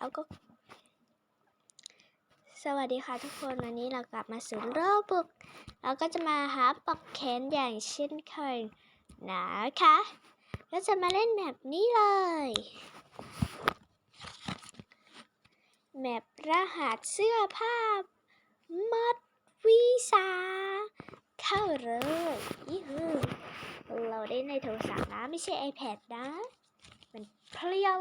แล้วก็ สวัสดีค่ะทุกคนวันนี้เรากลับมาสู่โรบุกเราก็จะมาหาปลอกแขนอย่างเช่นเคยนะคะก็จะมาเล่นแบบนี้เลยแมปรหัสเสื้อผ้ามัดวีซาเข้าเลยยี่ห้อเราได้ในโทรศัพท์นะ ไม่ใช่ iPad นะ มันเพลี้ยว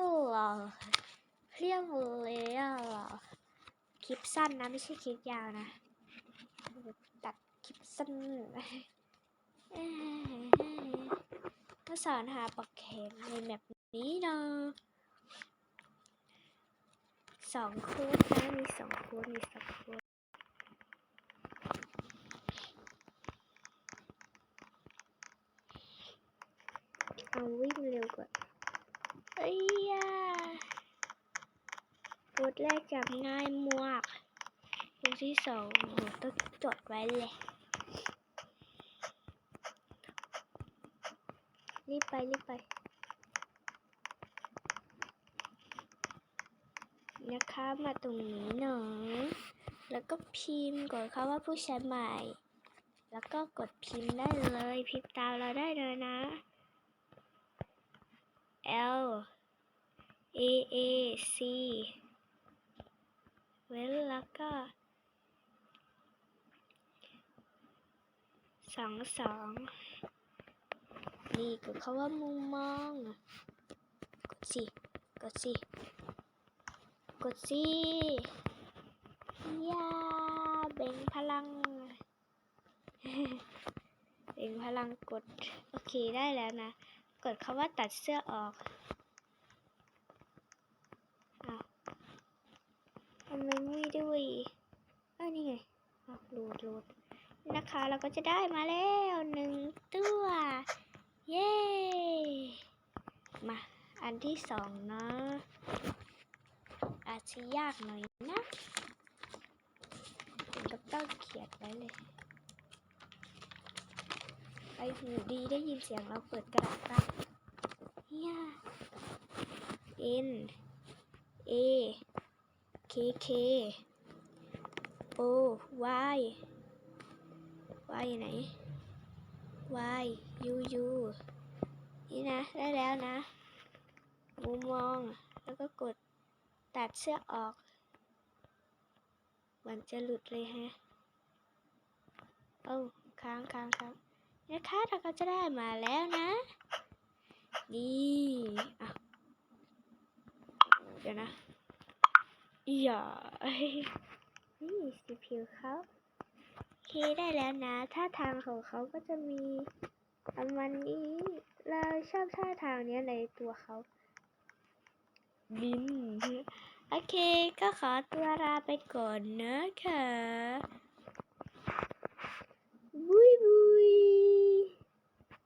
เรอเพลี้ยวเลยเหรอคลิปสั้นนะไม่ใช่คลิปยาวนะ ตัดคลิปสั้นเอ้ยมาสอนหาปลอกแขนในแบบนี้เนาะสองคูณนะมีสองคูณมีสองคูณเอาวิ่งเร็วกว่าเอ้ยยา บทแรกจับง่ายมากบทที่สองโหต้องจดไว้เลย รีบไป รีบไป นะคะมาตรงนี้เนาะแล้วก็พิมพ์กดคำว่าผู้ใช้ใหม่ แล้วก็กดพิมพ์ได้เลย พิมพ์ตามเราได้เลยนะ L A A C เว้นแล้วก็ สองสอง นี่ก็เขาว่ามุมมอง กดสิ กดสิ กดสิยาเบ่งพลัง เบ่งพลังกด โอเคได้แล้วนะ กดคำว่าตัดเสื้อออกอ้าวทำไมไม่ด้วยเอ้านี่ไงอ้าวโหลดโหลด นะคะ เราก็จะได้มาแล้วหนึ่งตัว เย้ มา อันที่สองเนาะอาจจะยากหน่อยนะกับต้องเขียนไว้เลยไปหูดีได้ยินเสียงเราเปิดกระดาษปะเนี่ย N A K K O Y Y อยู่ไหน Y U U นี่นะ ได้แล้วนะ มุมมอง แล้วก็กดตัดเสื้อออกมันจะหลุดเลยฮะเอ้ค้างค้างค้างนะคะเราก็จะได้มาแล้วนะ นี่อะเดี๋ยวนะ อย่านี่สีผิวเขา เคได้แล้วนะ ท่าทางของเขาก็จะมีประมาณนี้เราชอบท่าทางเนี้ยในตัวเขา บิน โอเค ก็ขอตัวลาไปก่อนนะคะบุยบุ